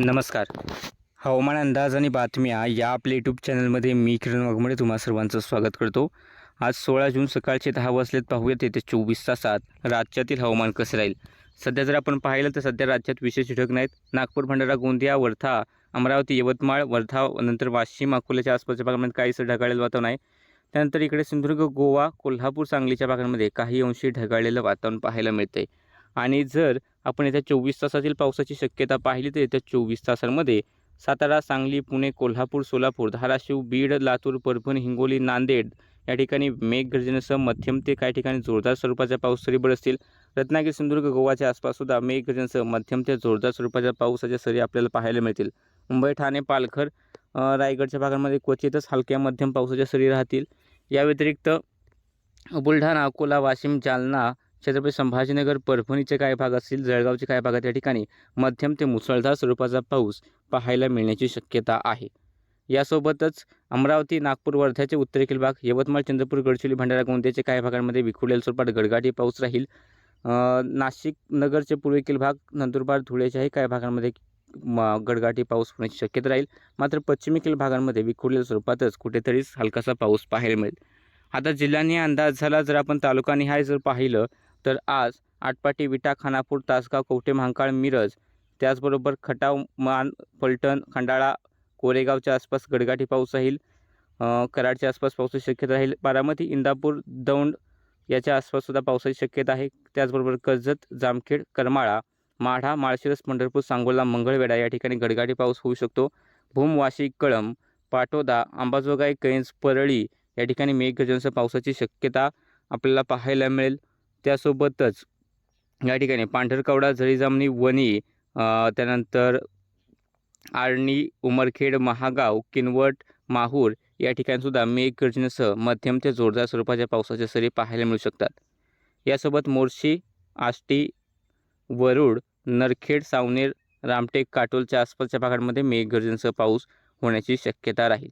नमस्कार. हवामान अंदाज आणि बातम्या या आपल्या यूट्यूब चॅनलमध्ये मी किरण वाघमोडे तुम्हा सर्वांचं स्वागत करतो. आज सोळा जून सकाळचे दहा वाजलेत. पाहूयात येते चोवीस तासात राज्यातील हवामान कसं राहील? सध्या जर आपण पाहिलं तर सध्या राज्यात विशेष ढग नाहीत. नागपूर भंडारा गोंदिया वर्धा अमरावती यवतमाळ वर्धा नंतर वाशिम अकोल्याच्या आसपासच्या भागामध्ये काहीसं ढगाळलेलं वातावरण आहे. त्यानंतर इकडे सिंधुदुर्ग गोवा कोल्हापूर सांगलीच्या भागांमध्ये काही अंशी ढगाळलेलं वातावरण पाहायला मिळते आणि जर आपण येत्या चोवीस तासातील पावसाची शक्यता पाहिली तर येत्या चोवीस तासांमध्ये सातारा सांगली पुणे कोल्हापूर सोलापूर धाराशिव बीड लातूर परभणी हिंगोली नांदेड या ठिकाणी मेघगर्जनेसह मध्यम ते काही ठिकाणी जोरदार स्वरूपाचा पाऊस सरी बरसतील. रत्नागिरी सिंधुदुर्ग गोवाच्या आसपाससुद्धा मेघगर्जनेसह मध्यम ते जोरदार स्वरूपाच्या पावसाच्या सरी आपल्याला पाहायला मिळतील. मुंबई ठाणे पालघर रायगडच्या भागांमध्ये क्वचितच हलक्या मध्यम पावसाच्या सरी राहतील. या व्यतिरिक्त बुलढाणा अकोला वाशिम जालना छत्रपती संभाजीनगर परभणीचे काही भाग असतील जळगावचे काही भागात या ठिकाणी मध्यम ते मुसळधार स्वरूपाचा पाऊस पाहायला मिळण्याची शक्यता आहे. यासोबतच अमरावती नागपूर वर्ध्याचे उत्तरेकडील भाग यवतमाळ चंद्रपूर गडचिरोली भंडारा गोंदियाचे काही भागांमध्ये विखुरलेल्या स्वरूपात गडगाठी पाऊस राहील. नाशिक नगरचे पूर्वेकील भाग नंदुरबार धुळेच्याही काही भागांमध्ये म गडगाटी पाऊस होण्याची शक्यता राहील. मात्र पश्चिमेकडील भागांमध्ये विखुरलेल्या स्वरूपातच कुठेतरीच हलकासा पाऊस पाहायला मिळेल. आता जिल्ह्यांनी अंदाज झाला जर आपण तालुकानिहाय जर पाहिलं तर आज आटपाटी विटा खानापूर तासगाव कवठे महांकाळ मिरज त्याचबरोबर खटाव मान फलटण खंडाळा कोरेगावच्या आसपास गडगाठी पाऊस राहील कराडच्या आसपास पावसाची शक्यता राहील. बारामती इंदापूर दौंड याच्या आसपाससुद्धा पावसाची शक्यता आहे. त्याचबरोबर कर्जत जामखेड करमाळा माढा माळशिरस पंढरपूर सांगोला मंगळवेढा या ठिकाणी गडगाठी पाऊस होऊ शकतो. भूम वाशी कळंब पाटोदा अंबाजोगाई कैंज परळी या ठिकाणी मेघगर्जनसह पावसाची शक्यता आपल्याला पाहायला मिळेल. त्यासोबतच या ठिकाणी पांढरकवडा झळीजामणी वणी त्यानंतर आर्णी उमरखेड महागाव किनवट माहूर या ठिकाणीसुद्धा मेघगर्जनेसह मध्यम ते जोरदार स्वरूपाच्या पावसाच्या सरी पाहायला मिळू शकतात. यासोबत मोर्शी आष्टी वरुड नरखेड सावनेर रामटेक काटोलच्या आसपासच्या भागांमध्ये मेघगर्जनेसह पाऊस होण्याची शक्यता राहील.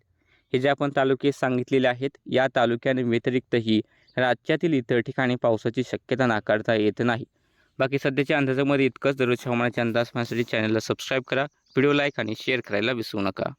हे जे आपण तालुके सांगितलेले आहेत या तालुक्याने व्यतिरिक्तही राज्यातील इतर ठिकाणी पावसाची शक्यता नाकारता येत नाही. बाकी सध्याच्या अंदाजामध्ये इतकंच दररोजच्या हवामानाचे अंदाज पाहण्यासाठी चॅनलला सबस्क्राईब करा व्हिडिओ लाईक आणि शेअर करायला विसरू नका.